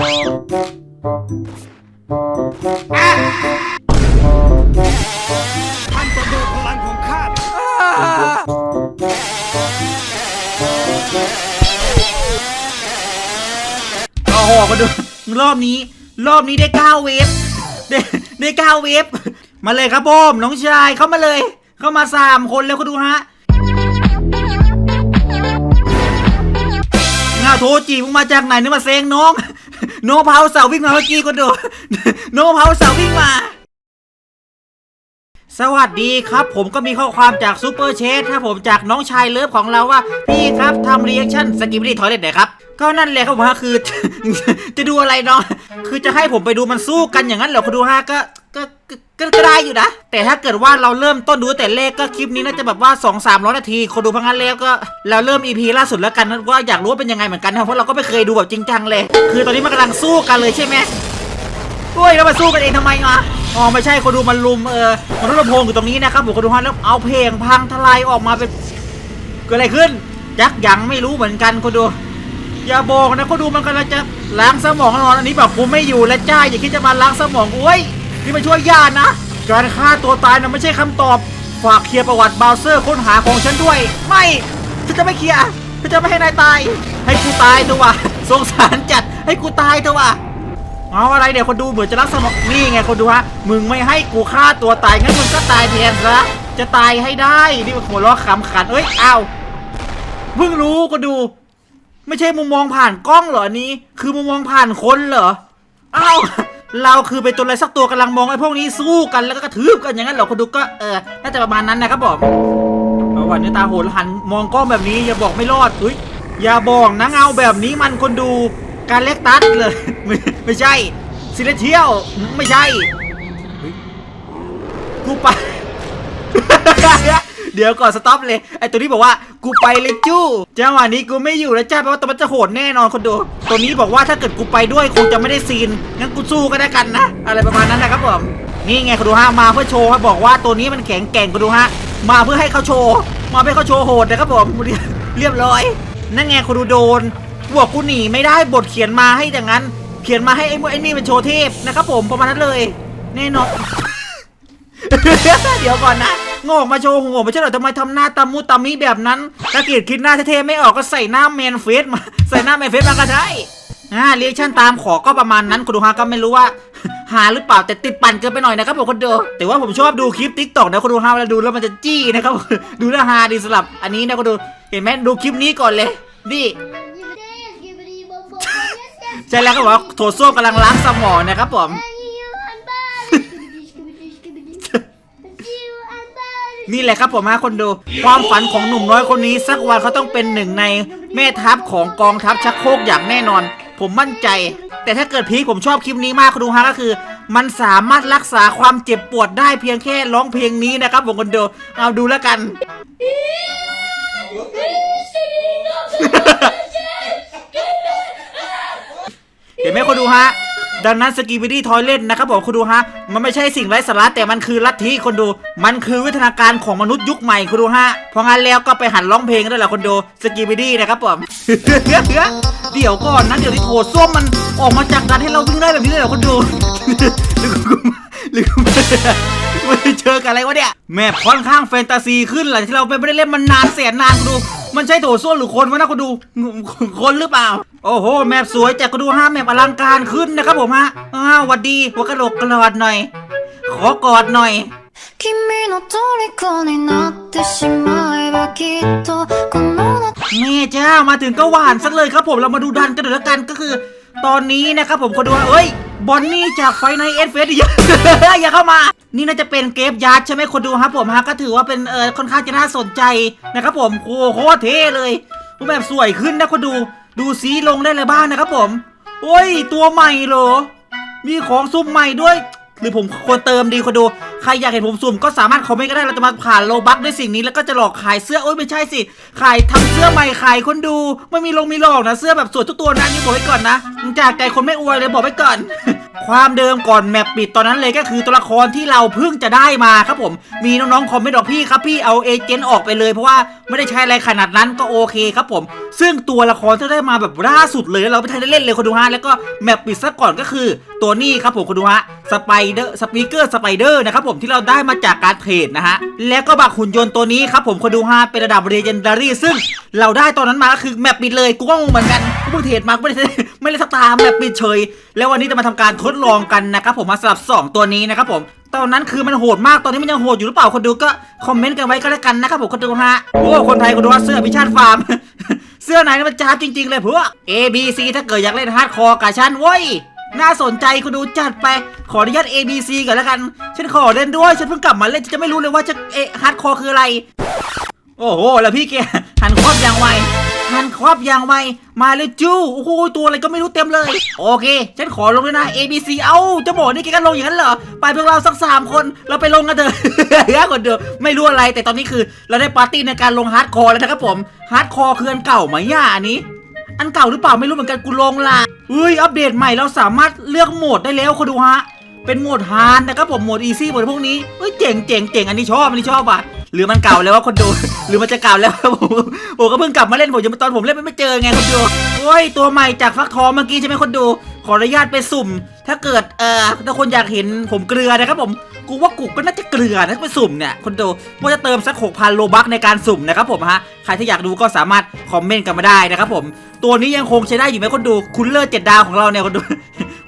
ท่านต้องดูพลังของข้าโอ้โหมาดูรอบนี้ รอบนี้ได้เก้าเวฟได้ได้เก้าเวฟมาเลยครับผมน้องชายเข้ามาเลย เข้ามาสามคนแล้วก็ดูฮะงาโทจีมึงมาจากไหนเนี่ยมาเซงน้อง โนเผาเสาวิ่งมาเมื่อกี้ก็ดูโนเผาเสาวิ่งมา สวัสดีครับ ผมก็มีข้อความจากซูเปอร์เชสครับผมจากน้องชายเลิฟของเราว่า พี่ครับทำรีแอคชั่นสกิปปี้ทอยเล็ตหน่อยครับ ก็นั่นแหละครับผมฮะคือ จะดูอะไรเนาะคือจะให้ผมไปดูมันสู้กันอย่างนั้นเหรอคุณดูฮะก็ก็ ก็ได้อยู่นะ แต่ถ้าเกิดว่าเราเริ่มต้นดูแต่เลขก็คลิปนี้น่าจะแบบว่า 2 3 0 0นาที คนดูพังงั้นแล้วก็เราเริ่ม EP ล่าสุดแล้วกันนะว่าอยากรู้ว่าเป็นยังไงเหมือนกันนะเพราะเราก็ไม่เคยดูแบบจริงจังเลย คือตอนนี้มันกำลังสู้กันเลยใช่ไหมด้วยแล้วมาสู้กันเองทำไมมาอ๋อไม่ใช่คนดูมันลุมเออมันรุลำโพงอยู่ตรงนี้นะครับผมคนดูฮะแล้วเอาเพลงพังทลายออกมาเป็นเกิดอะไรขึ้นยักยังไม่รู้เหมือนกันคนดูอย่าบอกนะคนดูมันกำลังจะล้างสมองนอนอันนี้แบบกูไม่อยู่แล้วจ้าอย่าคิดจะมาล้างสมองกูเว้ย นี่มาช่วยญาตินะ การฆ่าตัวตายนะไม่ใช่คำตอบ ฝากเคลียร์ประวัติบาวเซอร์ค้นหาของฉันด้วย ไม่ฉันจะไม่เคลียร์ฉันจะไม่ให้นายตาย ให้กูตายเถอะวะสงสารจัดให้กูตายเถอะวะเอาอะไรเดี๋ยวคนดูเหมือนจะรักสมองนี่ไงคนดูฮะมึงไม่ให้กูฆ่าตัวตายงั้นมึงก็ตายแทนซะจะตายให้ได้นี่มันหัวเราะขำขันเอ้ยอ้าวเพิ่งรู้คนดู ไม่ใช่มุมมองผ่านกล้องเหรอนนี้ คือมุมมองผ่านคนเหรออ้าว เราคือเป็นตัวอะไรสักตัวกำลังมองไอ้พวกนี้สู้กันแล้วก็กระทืบกันอย่างนั้นเหรอคนดูก็เออน่าจะประมาณนั้นนะครับผมเอาวันนี้ตาโหนหันมองกล้องแบบนี้อย่าบอกไม่รอดอุ้ยอย่าบอกนะเงาแบบนี้มันคนดูการเล็กตัดเลยไม่ไม่ใช่ซิเลเทียลไม่ใช่เฮ้ยกูไป ดี๋ยวก่อนสต็อปเลยไอตัวนี้บอกว่ากูไปเลยจู้จังหวะนี้กูไม่อยู่แล้วจ้าแปลว่าตัวมันจะโหดแน่นอนคนดูตัวนี้บอกว่าถ้าเกิดกูไปด้วยคงจะไม่ได้ซีนงั้นกูสู้ก็ได้กันนะ อะไรประมาณนั้นนะครับผมนี่ไงคุณดูฮะมาเพื่อโชว์ครับบอกว่าตัวนี้มันแข็งแกร่งคุณดูฮะมาเพื่อให้เขาโชว์ มาเพื่อเขาโชว์โหดนะครับผมเรียบร้อย นั่นไงคุณดูโดนบอกกูหนีไม่ได้บทเขียนมาให้อย่างนั้น เขียนมาให้ไอ้พวกไอ้นี่เป็นโชว์เทพนะครับผมประมาณนั้นเลย แน่นอน เดี๋ยวก่อนนะ งอกมาโชว์หัวไม่ใช่เหรอทำไมทำหน้าตามุตามิแบบนั้นถ้าเกิดคิดหน้าเท่ๆไม่ออกก็ใส่หน้าแมนเฟสมาใส่หน้าแมนเฟสมาก็ได้อ่าเรียกชั่นตามขอก็ประมาณนั้นคุณดูฮะก็ไม่รู้ว่า หาหรือเปล่าแต่ติดปั่นเกินไปหน่อยนะครับผมคนดูแต่ว่าผมชอบดูคลิปทิกตอกนะคุณดูฮะเวลาดูแล้วมันจะจี้นะครับดูแล้วฮาดีสลับอันนี้นะคุณดูเห็นไหมดูคลิปนี้ก่อนเลยนี่ใช่แล้วก็บอกว่าโถส้วมกำลังล้างสมองนะครับผม นี่แหละครับผมฮะคนดู ความฝันของหนุ่มน้อยคนนี้ สักวันเขาต้องเป็นหนึ่งในแม่ทัพของกองทัพชักโครกอย่างแน่นอน ผมมั่นใจ แต่ถ้าเกิดพีคผมชอบคลิปนี้มากคุณดูฮะก็คือ มันสามารถรักษาความเจ็บปวดได้เพียงแค่ร้องเพลงนี้นะครับผมคนดูเอาดูแล้วกัน เห็นไหมคนดูฮะ ดังนั้นสกีบิดี้ทอยเล่นนะครับผมคุณดูฮะ มันไม่ใช่สิ่งไร้สาระแต่มันคือลัทธิคนดู มันคือวิทยาการของมนุษย์ยุคใหม่คุณดูฮะ เพราะงั้นแล้วก็ไปหันร้องเพลงด้วยแหละคนดูสกีบิดี้นะครับผมเดี๋ยวก่อนนะเดี๋ยวที่โถส้วมมันออกมาจากการให้เราวิ่งได้แบบนี้เลยเหรอคนดูหรือกูหรือกู เจอกันอะไรวะเนี่ยแม่ค่อนข้างแฟนตาซีขึ้นหลังที่เราไม่ได้เล่นมันนานแสนนานคุณดู มันใช่โถส้วนหรือคนวะนะคุณดูคนหรือเปล่า โอ้โห แมปสวยแต่ก็ดูห้าแมปอลังการขึ้นนะครับผมฮะอ้าววัดดีหัวกระโหลกกรอดหน่อย ขอกอดหน่อยแม่เจ้ามาถึงก็หวานสักเลยครับผมเรามาดูดันกันเดี๋ยวกันก็คือ ตอนนี้นะครับผมคนดูเอ้ยบอนนี่จากไฟในเอสเฟสอย่าเข้ามา นี่น่าจะเป็นเกฟยาร์ดใช่ไหมคนดูครับผมฮะก็ถือว่าเป็นเออค่อนข้างจะน่าสนใจนะครับผมโอ้โหโคตรเท่เลยรูปแบบสวยขึ้นนะคนดู ดูสีลงได้เลยบ้างนะครับผม โอ้ย ตัวใหม่เหรอ มีของซุ่มใหม่ด้วย หรือผมควรเติมดีคนดู ใครอยากเห็นผมสุ่มก็สามารถคอมเมนต์ก็ได้เราจะมาผ่านโลบักด้วยสิ่งนี้แล้วก็จะหลอกขายเสื้อโอ้ยไม่ใช่สิขายทำเสื้อใหม่ขายคนดูไม่มีลงมีหลอกนะเสื้อแบบสวยทุกตัวนะนนี่บอกไว้ก่อนนะจากใจคนไม่อวยเลยบอกไว้ก่อน ความเดิมก่อนแมปปิดตอนนั้นเลยก็คือตัวละครที่เราเพิ่งจะได้มาครับผมมีน้องๆคอมเมนต์บอกพี่ครับพี่เอาเอเจนต์ออกไปเลยเพราะว่าไม่ได้ใช้อะไรขนาดนั้นก็โอเคครับผม ซึ่งตัวละครที่ได้มาแบบล่าสุดเลยเราไม่ทันได้เล่นเลยคนดูฮะแล้วก็แมปปิดซะก่อนก็คือตัวนี้ครับผมคนดูฮะสไปเดอร์สปีกเกอร์สไปเดอร์นะครับผมที่เราได้มาจากการเทรดนะฮะ แล้วก็บักหุ่นยนต์ตัวนี้ครับผมคนดูฮะเป็นระดับเรเจนดารี่ซึ่งเราได้ตอนนั้นมาก็คือแมปปิดเลยกูก็งงเหมือนกันกูเพิ่งเทรดมากูไม่ได้ไม่ได้สตาร์แมปปิดเฉย แล้ววันนี้จะมาทำการทดลองกันนะครับผมมาสลับสองตัวนี้นะครับผมตอนนั้นคือมันโหดมาก ตอนนี้มันยังโหดอยู่หรือเปล่า คนดูก็คอมเมนต์กันไว้ก็แล้วกันนะครับผมคนดูฮะ โอ้ คนไทยคนดูว่าเสื้อพิชาติฟาร์ม เสื้อไหนมันจ้าจริง ๆ เลยพวก A B C ถ้าเกิดอยากเล่นฮาร์ดคอร์กับฉันเว้ย น่าสนใจคุณดูจัดไป ขออนุญาต A B C ก่อนแล้วกัน ฉันขอเล่นด้วย ฉันเพิ่งกลับมาเล่น จะไม่รู้เลยว่าจะเอฮาร์ดคอร์คืออะไร โอ้โห แล้วพี่แกหันครอบอย่างไวหันครอบอย่างไว มาเลยจู้ โอ้โห ตัวอะไรก็ไม่รู้เต็มเลย โอเค ฉันขอลงด้วยนะ A B C เอ้าจะบอกนี่แกก็ลงอย่างนั้นเหรอ ไปพวกเราสักสามคน เราไปลงกันเถอะยากกว่าเดิม ไม่รู้อะไร แต่ตอนนี้คือ เราได้ปาร์ตี้ในการลงฮาร์ดคอร์แล้วนะครับผม ฮาร์ดคอร์คืออันเก่าไหมย่าอันนี้ อันเก่าหรือเปล่าไม่รู้เหมือนกันกูลงละเฮ้ยอัปเดตใหม่เราสามารถเลือกโหมดได้แล้วคุณดูฮะ เป็นโหมดฮาร์ดนะครับผมโหมดอีซี่โหมดพวกนี้เฮ้ยเจ๋งเจ๋งเจ๋งอันนี้ชอบอันนี้ชอบว่ะหรือมันเก่าแล้วว่าคนดู หรือมันจะเก่าแล้วผมผมก็เพิ่งกลับมาเล่นผมยังตอนผมเล่นไม่เจอไงคนดูโอ้ยตัวใหม่จากฟักทองเมื่อกี้ใช่ไหมคนดู ออนุญาตไปสุ่ม ถ้าเกิดเอ่อถ้าคนอยากเห็นผมเกลือนะครับผมกูว่ากูก็น่าจะเกลือนะไปสุ่มเนี่ยคนดูว่าจะเติมสักหกพันโลบักในการสุ่มนะครับผมฮะใครที่อยากดูก็สามารถคอมเมนต์กันมาได้นะครับผม ตัวนี้ยังคงใช้ได้อยู่ไหมคนดูคุณเลิศเจ็ดดาวของเราเนี่ยคนดู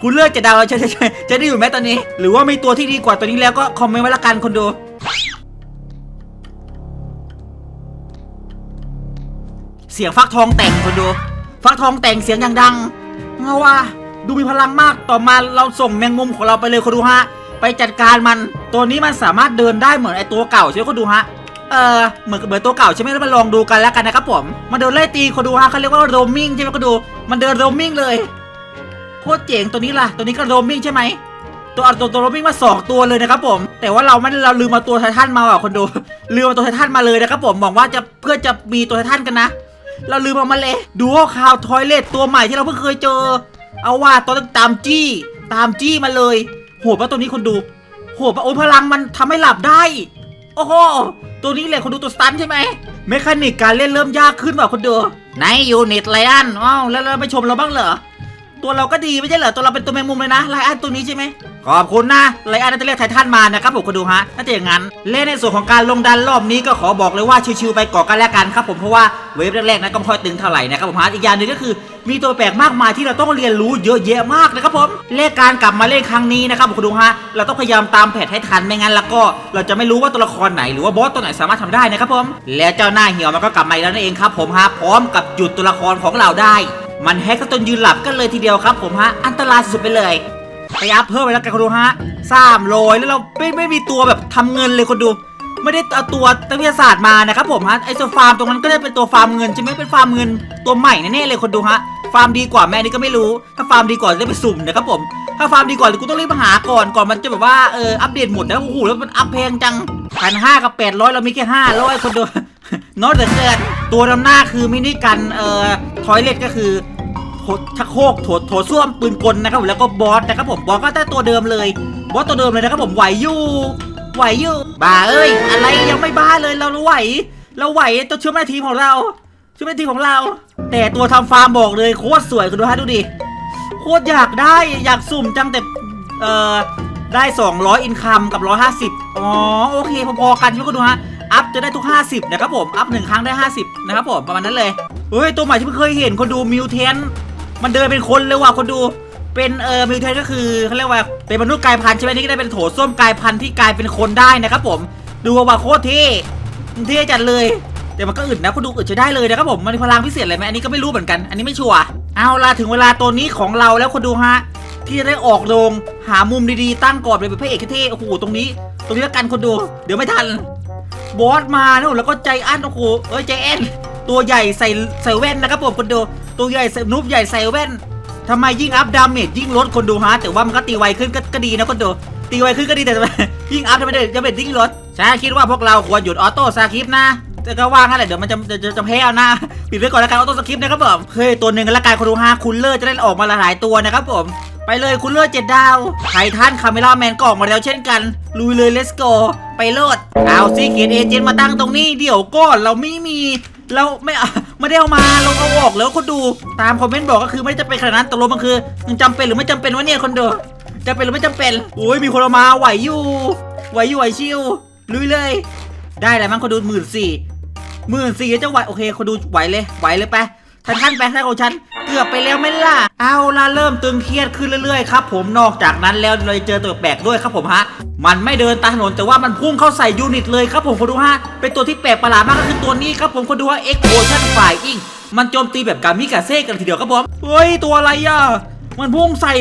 คุณเลือกจะดาวเราใช่ใช่ใช่จะได้อยู่ไหมตอนนี้ หรือว่ามีตัวที่ดีกว่าตัวนี้แล้วก็คอมเมนต์ไว้ละกันคนดู เสียงฟักทองแต่งคนดู ฟักทองแต่งเสียงย่างดังเงาว่า ดูมีพลังมากต่อมาเราส่งแมงมุมของเราไปเลยคนดูฮะ ไปจัดการมันตัวนี้มันสามารถเดินได้เหมือนไอตัวเก่าใช่ไหมคนดูฮะเออเหมือนเหมือนตัวเก่าใช่ไหมแล้วมาลองดูกันแล้วกันนะครับผมมันเดินไล่ตีคนดูฮะเขาเรียกว่าโรมมิ่งใช่ไหมคนดู มันเดินโรมมิ่งเลยโคตรเจ๋งตัวนี้ล่ะ ตัวนี้ก็โรมมิ่งใช่ไหมตัวตัวตัวโรมมิ่งมาสองตัวเลยนะครับผม แต่ว่าเราไม่เราลืมมาตัวไททันมาอะคนดูลืมเอาตัวไททันมาเลยนะครับผมหวังว่าจะเพื่อจะมีตัวไททันกันนะ เราลืมเอามาเลยดูว่าคาวทอยเลตตัวใหม่ที่เราเพิ่งเคยเจอ เอาว่าตัวต้องตามจี้ ตามจี้มาเลย โหดปะตัวนี้คนดู โหดปะโอ้ยพลังมันทำให้หลับได้ โอ้โห ตัวนี้แหละคนดูตัวสตันใช่ไหมเมคานิกการเล่นเริ่มยากขึ้นเปล่าคนดูไหนยูนิตไลอันอ้าวแล้วเราไม่ชมเราบ้างเหรอ ตัวเราก็ดีไม่ใช่เหรอ ตัวเราเป็นตัวแมงมุมเลยนะไลอันตัวนี้ใช่ไหมขอบคุณนะไลอันน่าจะเรียกไททันมานะครับผมก็ดูฮะน่าจะอย่างนั้นเล่นในส่วนของการลงดันรอบนี้ก็ขอบอกเลยว่าชิวๆไปก่อนกันแล้วกันครับผมเพราะว่าเวฟแรกๆนะก็ไม่ค่อยตึงเท่าไหร่นะครับผมฮะอีกอย่างหนึ่งก็คือ มีตัวแปลกมากมายที่เราต้องเรียนรู้เยอะแยะมากนะครับผมเลขการกลับมาเล่นครั้งนี้นะครับผมก็ดูฮะเราต้องพยายามตามแผนให้ทันไม่งั้นแล้วก็ เราจะไม่รู้ว่าตัวละครไหนหรือว่าบอสตัวไหนสามารถทำได้นะครับผมแล้วเจ้าหน้าเหี่ยวมันก็กลับมาอีกแล้วนั่นเองครับผมฮะพร้อมกับหยุดตัวละครของเราได้ มันแฮกซะจนยืนหลับกันเลยทีเดียวครับผมฮะอันตรายสุดๆไปเลยไปอัพเพิ่มไปแล้วกันคนดูฮะสามโรยแล้วเราไม่ไม่มีตัวแบบทำเงินเลยคนดู ไม่ได้เอาตัวนักวิทยาศาสตร์มานะครับผมฮะไอตัวฟาร์มตรงนั้นก็ได้เป็นตัวฟาร์มเงินใช่ไหมเป็นฟาร์มเงินตัวใหม่แน่ๆเลยคนดูฮะฟาร์มดีกว่าแม่นี่ก็ไม่รู้ ถ้าฟาร์มดีกว่าจะไปสุ่มนะครับผม ถ้าฟาร์มดีกว่ากูต้องรีบมาหาก่อนก่อนมันจะแบบว่าเอออัปเดตหมดแล้วโอ้โหแล้วมันอัพแพงจังพันห้ากับแปดร้อยเรามีแค่ห้าร้อยคนดูนอตเกินตัวนำหน้าคือมินิกันเอ่อทอยเลตก็คือชักโครกโถโถส้วมปืนกลนะครับผมแล้วก็บอสนะครับผมบอสก็ได้ตัวเดิมเลย บอสตัวเดิมเลยนะครับผมไหวอยู่ ไหวอยู่บ้าเอ้ย อะไรยังไม่บ้าเลยเราไหว เราไหวตัวเชื่อมในทีมของเราเชื่อมในทีมของเรา แต่ตัวทำฟาร์มบอกเลยโคตรสวยคุณดูฮะดูดิโคตรอยากได้อยากสุ่มจังแต่เอ่อได้ 200 อินคัมกับ 150 อ๋อ โอเค พอๆกันใช่ไหมคุณดูฮะ อัพจะได้ทุก 50 นะครับผม อัพหนึ่งครั้งได้ 50 นะครับผม ประมาณนั้นเลย เฮ้ย ตัวใหม่ที่เพิ่งเคยเห็นคนดูมิวเทนมันเดินเป็นคนเลยว่ะคนดู เป็นเอ่อมิวเทนก็คือเขาเรียกว่าเป็นมนุษย์กายพันธุ์ใช่ไหมนี่ก็ได้เป็นโถส้วมกายพันธุ์ที่กลายเป็นคนได้นะครับผมดูว่าโคตรเท่เท่จัดเลยแต่มันก็อึดนะคนดูอึดใช้ได้เลยนะครับผมมันมีพลังพิเศษอะไรไหมอันนี้ก็ไม่รู้เหมือนกันอันนี้ไม่ชัวร์เอาล่ะถึงเวลาตัวนี้ของเราแล้วคนดูฮะที่จะได้ออกโรงหามุมดีๆตั้งกอบเลยเป็นพระเอกเท่โอ้โหตรงนี้ ตรงนี้แล้วกันคนดู เดี๋ยวไม่ทันบอสมานะแล้วก็ใจอันโอ้โหเอ้ยใจแอนตัวใหญ่ใส่ใส่แว่นนะครับผมคนดูตัวใหญ่ใส่นุบใหญ่ใส่แว่น ทำไมยิ่งอัพดาเมจยิ่งลดคนดูฮะแต่ว่ามันก็ตีไวขึ้นก็ก็ดีนะคนดูตีไวขึ้นก็ดีแต่ทำไมยิ่งอัพทำไมเด็กจะเป็นยิ่งลดฉันคิดว่าพวกเราควรหยุดออโต้สคริปต์นะแต่ก็ว่างั้นแหละเดี๋ยวมันจะจะจะจะแพ้เอาหน้าปิดไว้ก่อนแล้วกันออโต้สคริปต์นะครับผมเฮ้ยตัวหนึ่งละกันคนดูห้าคุณเลอร์จะได้ออกมาหลายตัวนะครับผมไปเลยคุณเลือดเจ็ดดาว ไททันคาเมล่าแมนก็ออกมาแล้วเช่นกัน ลุยเลยเลสโก ไปโลด เอาซิเขียนเอเจนต์มาตั้งตรงนี้ เดี๋ยวก่อนเราไม่มีเราไม่เอาไม่ได้เอามาเราเอาออกแล้วคนดูตามคอมเมนต์บอกก็คือไม่ได้จะเป็นขนาดนั้นตกลงมันคือมันจำเป็นหรือไม่จำเป็นวะเนี่ยคนดูจำเป็นหรือไม่จำเป็นโอ้ยมีคนเอามาไหวอยู่ไหวอยู่ไหวชิวลุยเลย ได้แล้วมั้งคนดูหมื่นสี่หมื่นสี่จะไหวโอเคคนดูไหวเลยไหวเลยไป ท่านท่านไปท่านของฉันเกือบไปแล้วไม่ล่ะ เอาล่ะเริ่มตึงเครียดขึ้นเรื่อยๆครับผมนอกจากนั้นแล้วเลยเจอตัวแปลกด้วยครับผมฮะ มันไม่เดินตามถนนแต่ว่ามันพุ่งเข้าใส่ยูนิตเลยครับผมคนดูฮะ เป็นตัวที่แปลกประหลาดมากก็คือตัวนี้ครับผมคนดูฮะ X Ocean Flying มันโจมตีแบบกามิกาเซ่กันทีเดียวครับผม เฮ้ยตัวอะไรอะ มันพุ่งใส่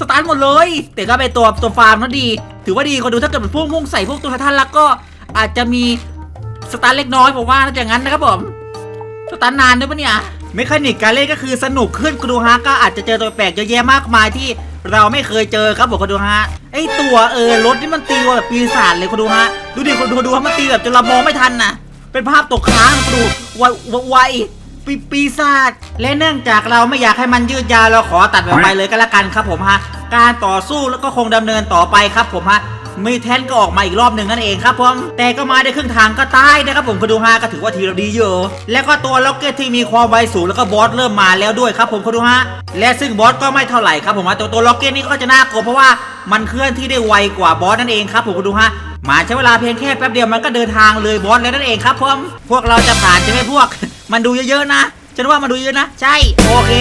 สตาร์ทหมดเลย แต่ก็เป็นตัวตัวฟาร์มนะดี ถือว่าดีคนดูถ้าเกิดมันพุ่งพุ่งใส่พวกตัวท่านแล้วก็อาจจะมีสตาร์ทเล็กน้อยผมว่าน่าจะงั้นนะครับผม สตาร์นานด้วยปะเนี่ย เมคานิกการเล่นก็คือสนุกขึ้นคุณดูฮะก็อาจจะเจอตัวแปลกเยอะแยะมากมายที่เราไม่เคยเจอครับผมคุณดูฮะไอตัวเออรถนี่มันตีแบบปีศาจเลยคุณดูฮะดูดิคุณดูดูฮะมันตีแบบจนเรามองไม่ทันนะเป็นภาพตกค้างคุณดูไวไวปีปีศาจและเนื่องจากเราไม่อยากให้มันยืดยาวเราขอตัดแบบไปเลยก็แล้วกันครับผมฮะการต่อสู้แล้วก็คงดำเนินต่อไปครับผมฮะ มีแทนก็ออกมาอีกรอบหนึ่งนั่นเองครับผมแต่ก็มาได้ครึ่งทางก็ตายนะครับผมคุณดูฮาก็ถือว่าทีเราดีอยู่แล้วก็ตัวล็อกเก็ตที่มีความไวสูงแล้วก็บอสเริ่มมาแล้วด้วยครับผมคุณดูฮะและซึ่งบอสก็ไม่เท่าไหร่ครับผมตัวตัวล็อกเก็ตนี่ก็จะน่ากลัวเพราะว่ามันเคลื่อนที่ได้ไวกว่าบอสนั่นเองครับผมคุณดูฮะมาใช้เวลาเพียงแค่แป๊บเดียวมันก็เดินทางเลยบอสแล้วนั่นเองครับผมพวกเราจะผ่านใช่ไหมพวก มันดูเยอะๆนะฉันว่ามันดูเยอะนะ ใช่ โอเค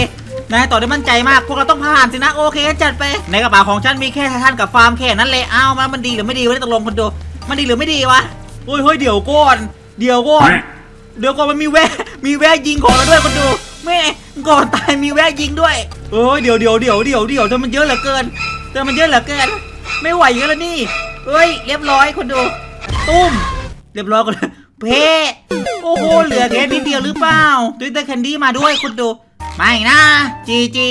นายต่อได้มั่นใจมาก พวกเราต้องผ่านสินะ โอเคจัดไป ในกระเป๋าของฉันมีแค่ไททันกับฟาร์มแค่นั้นเลยอ้ามันมันดีหรือไม่ดีวะเนี่ยตกลงคนดูมันดีหรือไม่ดีวะโอ้ยเฮ้ยเดี๋ยวก่อนเดี๋ยวก่อนเดี๋ยวก่อนมันมีแวะมีแวะยิงของเราด้วยคนดูแม่ก่อนตายมีแวะยิงด้วยเอ้ยเดี๋ยวเดี๋ยวเดี๋ยวเดี๋ยวเดี๋ยวแต่มันเยอะเหลือเกินแต่มันเยอะเหลือเกิน ไม่ไหวกันแล้วนี่เอ้ยเรียบร้อยคนดูตุ้มเรียบร้อยคนเพโอ้โหเหลือแค่นิดเดียวหรือเปล่าด้วยแต่แคนดี้มาด้วยคุณดู ไม่นะจีจี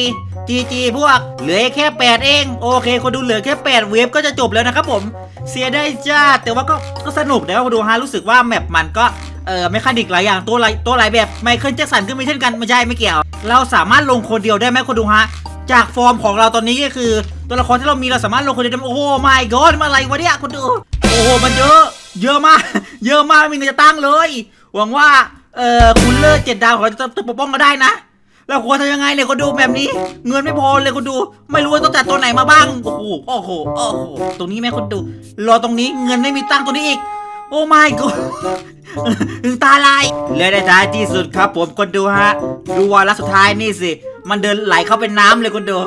จีจีพวกเหลือแค่ 8 เอง โอเค คนดูเหลือแค่ 8 เวฟก็จะจบแล้วนะครับผม เสียได้จ้า แต่ว่าก็ก็สนุกนะคนดูฮะรู้สึกว่าแมปมันก็เออไม่คานิกหลายอย่างตัวหลายตัวหลายแบบไมเคิลแจ็คสันก็มีเช่นกันไม่ใช่ไม่เกี่ยว เราสามารถลงคนเดียวได้ไหมคนดูฮะจากฟอร์มของเราตอนนี้ก็คือ ตัวละครที่เรามีเราสามารถลงคนเดียวได้โอ้โหไม่กอดมาอะไรวะเนี่ยคุณดูโอ้โหมันเยอะเยอะมาก เยอะมากไมมีเงินจะตั้งเลย หวังว่าเออคุณเลิศเจ็ดดาวของเราจะจะปกป้องก็ได้นะ เราควรทำยังไงเนี่ยคนดูแบบนี้ เงินไม่พอเลยคนดู ไม่รู้ว่าต้องจัดตัวไหนมาบ้างโอ้โหโอ้โหโอ้โหตรงนี้แม่คนดู รอตรงนี้เงินไม่มีตังค์ตรงนี้อีก โอ้ไม่ก็ถึงตาลายและในท้ายที่สุดครับ ผมคนดูฮะ ดูวาระสุดท้ายนี่สิ มันเดินไหลเข้าเป็นน้ำเลยคนดู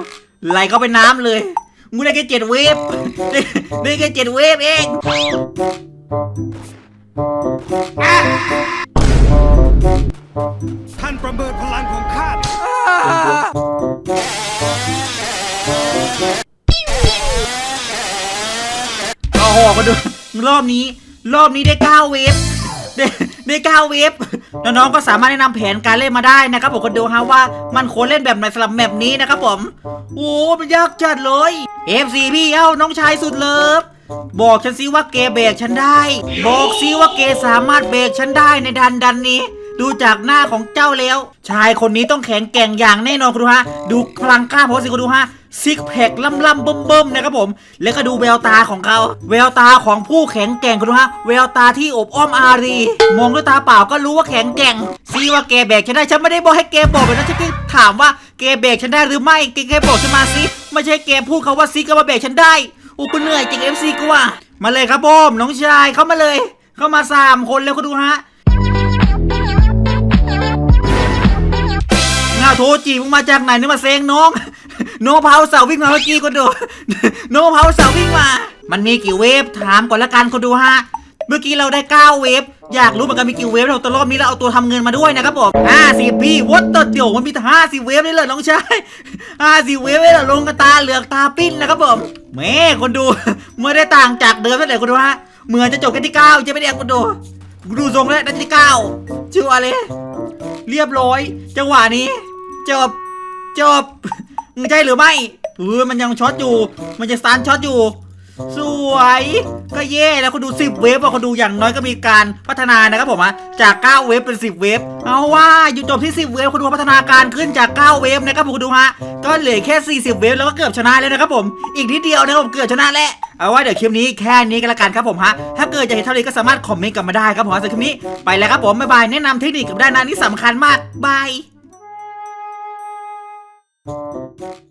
ไหลเข้าเป็นน้ำเลยมึงได้แค่เจ็ดเวฟได้ได้แค่เจ็ดเวฟเอง ท่านประเมินพลังของข้าโอ้โหมาดูรอบนี้ รอบนี้ได้9เวฟได้ได้9เวฟน้องๆก็สามารถแนะนำแผนการเล่นมาได้นะครับผมคนดูฮะว่ามันควรเล่นแบบไหนสำหรับแมปนี้นะครับผม โอ้มันยากจัดเลย FC พี่เอ้าน้องชายสุดเลิฟบอกฉันสิว่าเกเบรกฉันได้ บอกสิว่าเกสามารถเบรกฉันได้ในดันดันนี้ ดูจากหน้าของเจ้าแล้ว ชายคนนี้ต้องแข็งแกร่งอย่างแน่นอนคุณดูฮะ ดูพลังกล้าโพสสิคุณดูฮะซิกแพคล่ำล่ำๆเบิ่มเบิ่มๆนะครับผม แล้วก็ดูแววตาของเขา แววตาของผู้แข็งแกร่งคุณดูฮะ แววตาที่อบอ้อมอารี มองด้วยตาเปล่าก็รู้ว่าแข็งแกร่งซีว่าแกแบกฉันได้ ฉันไม่ได้บอกให้แกบอกแบบนั้นฉันแค่ถามว่าแกแบกฉันได้หรือไม่ แกแค่บอกฉันมาสิไม่ใช่แกพูดเขาว่าซิก็มาแบกฉันได้อ้กูเหนื่อยจริงเอฟซีกูว่า มาเลยครับผมน้องชายเข้ามาเลย เข้ามาสามคนแล้วคุณดูฮะาโทจิมึงมาจากไหนเนี่ยมาเซงน้อง โนเผาเสาวิ่งมาเมื่อกี้คนดู โนเผาเสาวิ่งมา มันมีกี่เวฟถามก่อนละกันคนดูฮะ เมื่อกี้เราได้ 9 เวฟ อยากรู้เหมือนกันมีกี่เวฟเราตัวรอบนี้เราเอาตัวทำเงินมาด้วยนะครับผม50พี่วัดตัวเดี่ยวมันมีห้าสิเวฟได้เลยน้องชายห้าสิเวฟได้เลยลงกระตาเหลือกตาปิ้นนะครับผมแม่คนดูไม่ได้ต่างจากเดิมเท่าไหร่คนดูฮะเหมือนจะจบกันที่เก้าจะไม่ได้คนดูดูทรงแล้วได้ที่เก้าชื่ออะไรเรียบร้อย จังหวะนี้ จบ จบมึงใช่หรือไม่เออมันยังช็อตอยู่ มันจะสตาร์ช็อตอยู่ สวย ก็เย่แล้วคนดู10 เวฟอะคนดูอย่างน้อยก็มีการพัฒนานะครับผมอะจาก 9 เวฟเป็น 10 เวฟเอาว่าอยู่จบที่ 10 เวฟคนดูพัฒนาการขึ้นจาก 9 เวฟนะครับผมคนดูฮะก็เหลือแค่ 40 เวฟแล้วก็เกือบชนะแล้วนะครับผม อีกนิดเดียวนะครับผมเกือบชนะแล้วเอาว่าเดี๋ยวคลิปนี้แค่นี้ก็แล้วกันครับผมฮะ ถ้าเกิดจะเห็นเท่านี้ก็สามารถคอมเมนต์กันมาได้ครับผมสำหรับคลิปนี้ไปแล้วครับผมบ๊ายบายแนะนำเทคนิคกับด้านหน้านี่สำคัญมากบาย Thank you.